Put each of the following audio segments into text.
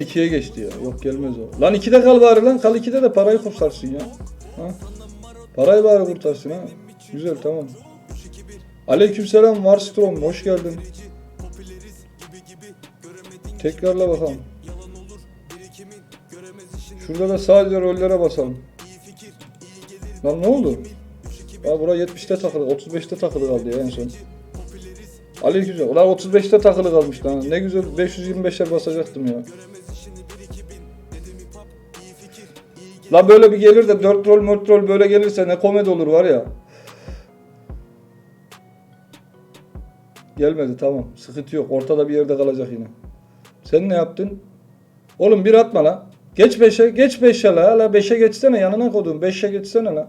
2'ye geçti ya. Yok gelmez o. Lan 2'de kal bari lan. Kal 2'de de parayı kurtarsın ya. Ha? Parayı bari kurtarsın ha. Güzel tamam. Aleykümselam Warstrom hoş geldin. Tekrarla bakalım. Şurada da sadece rollere basalım. Lan ne oldu? Aa bura 70'te takılı, 35'te takılı kaldı ya en son. Aleykümselam. Ulan 35'te takılı kalmış lan. Ne güzel 525'er basacaktım ya. La böyle bir gelir de 4 rol 4 rol böyle gelirse ne komedi olur var ya. Gelmedi tamam. Sıkıntı yok. Ortada bir yerde kalacak yine. Sen ne yaptın? Oğlum bir atma la. Geç 5'e. Geç 5'e la. La 5'e geçsene yanına koydum. 5'e geçsene la.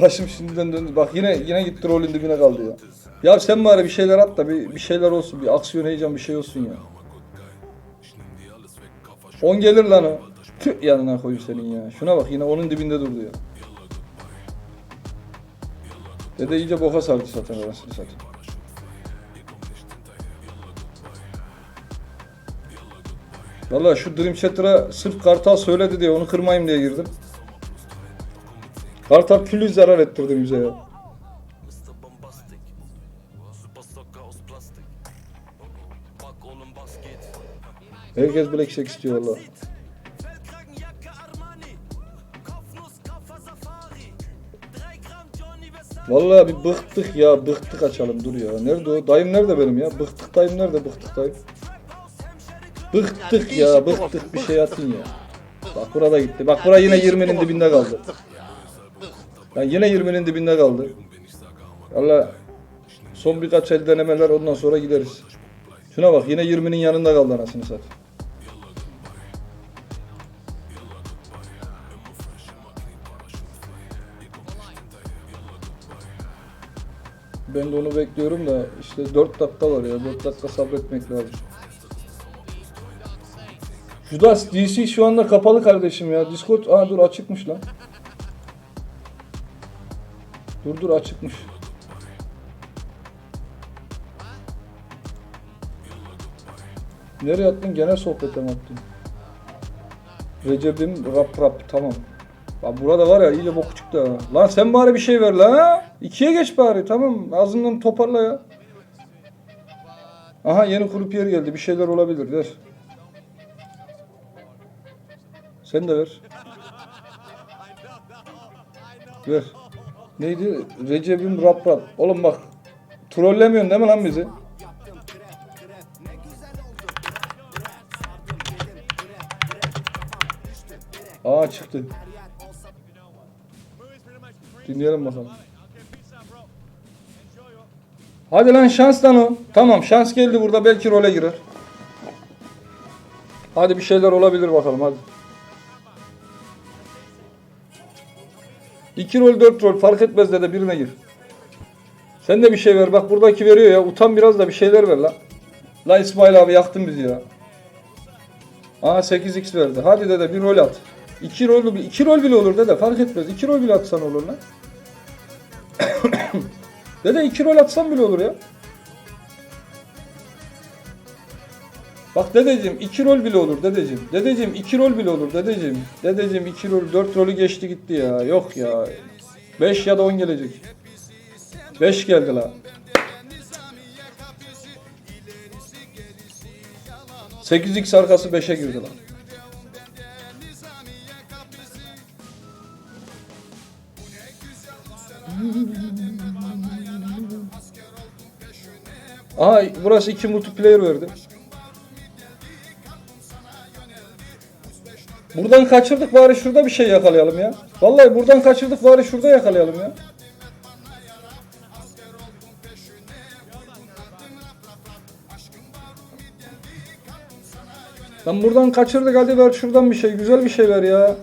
Başım şimdiden döndü. Bak yine yine gitti rolün dibine kaldı ya. Ya sen bari bir şeyler at da bir, bir şeyler olsun. Bir aksiyon heyecan bir şey olsun ya. 10 gelir lan o. Tüh yanına koy senin ya. Şuna bak yine onun dibinde durdu ya. Dede iyice boka sardı zaten arasını satayım. Valla şu Dream Chatter'a sırf Kartal söyledi diye onu kırmayayım diye girdim. Kartal külü zarar ettirdi bize ya. Herkes Black Shack istiyor valla. Feldkragenjacke Armani, Kopfnuss, Koffer Safari, 3 Gramm Johnny Versace. Vallahi bir bıktık ya bıktık açalım dur ya. Nerede o? Dayım nerede benim ya? Bıktık dayım nerede bıktık dayım? Bıktık ya bıktık bir şey atın ya. Bak burada gitti. Bak bura yine 20'nin dibinde kaldı. Yani yine 20'nin dibinde kaldı. Valla son birkaç el denemeler ondan sonra gideriz. Şuna bak yine 20'nin yanında kaldı anasını satayım. Ben de onu bekliyorum da işte 4 dakika var ya 4 dakika sabretmek lazım. Judas DC şu anda kapalı kardeşim ya. Discord aa dur açıkmış lan. Dur dur açıkmış. Nereye attın? Genel sohbete mi attın? Recep'im rap rap tamam. Lan burada var ya iyice boku çıktı ha. Lan sen bari bir şey ver lan ha. İkiye geç bari tamam. Ağzından toparla ya. Aha yeni krupiyer geldi. Bir şeyler olabilir. Ver. Sen de ver. Ver. Neydi? Recep'im rap rap. Oğlum bak. Trollemiyorsun değil mi lan bizi? Aa çıktı. Dinleyelim bakalım. Hadi lan şans lan o. Tamam şans geldi burada belki role girer. Hadi bir şeyler olabilir bakalım hadi. 2 rol 4 rol fark etmez de birine gir. Sen de bir şey ver bak buradaki veriyor ya utan biraz da bir şeyler ver la. La İsmail abi yaktın bizi ya. Aa 8x verdi. Hadi dede bir rol at. 2 rol, 2 rol bile olur dede fark etmez. 2 rol bile atsan olur lan. dede 2 rol atsan bile olur ya. Bak dedeciğim 2 rol bile olur dedeciğim. Dedeciğim 2 rol bile olur dedeciğim. Dedeciğim 2 rol 4 rolü geçti gitti ya. Yok ya. 5 ya da 10 gelecek. 5 geldi la. 8x arkası 5'e girdi lan. Aha burası iki multiplayer verdi. Buradan kaçırdık bari şurada bir şey yakalayalım ya. Vallahi buradan kaçırdık bari şurada yakalayalım ya. Lan buradan kaçırdık hadi ver şuradan bir şey güzel bir şey ver ya.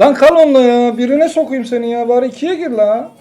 Lan kal onunla ya birine sokayım seni ya bari ikiye gir la.